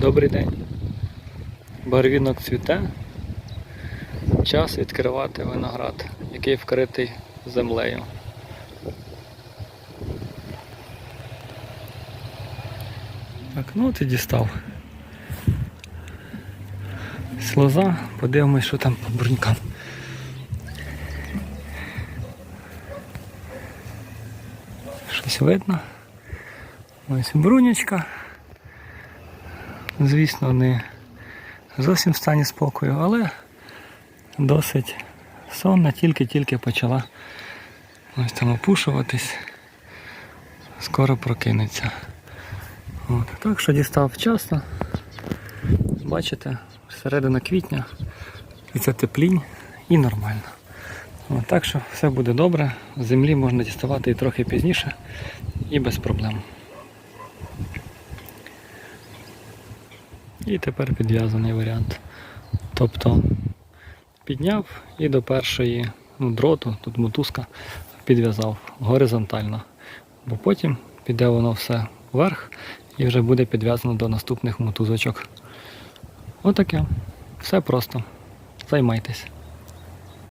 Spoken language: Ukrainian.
Добрий день. Барвінок цвіте. Час відкривати виноград, який вкритий землею. Так, ну і дістав. Слоза, подивимось, що там по брунькам. Щось видно. Ось брунячка. Звісно, не зовсім в стані спокою, але досить сонна, тільки-тільки почала ось там опушуватись. Скоро прокинеться. От. Так що дістав вчасно. Бачите, середина квітня, і це теплінь і нормально. От, так що все буде добре. Землі можна діставати і трохи пізніше, і без проблем. І тепер підв'язаний варіант. Тобто підняв і до першої ну, дроту, тут мотузка, підв'язав горизонтально. Бо потім піде воно все вверх і вже буде підв'язано до наступних мотузочок. Отаке. Все просто. Займайтесь.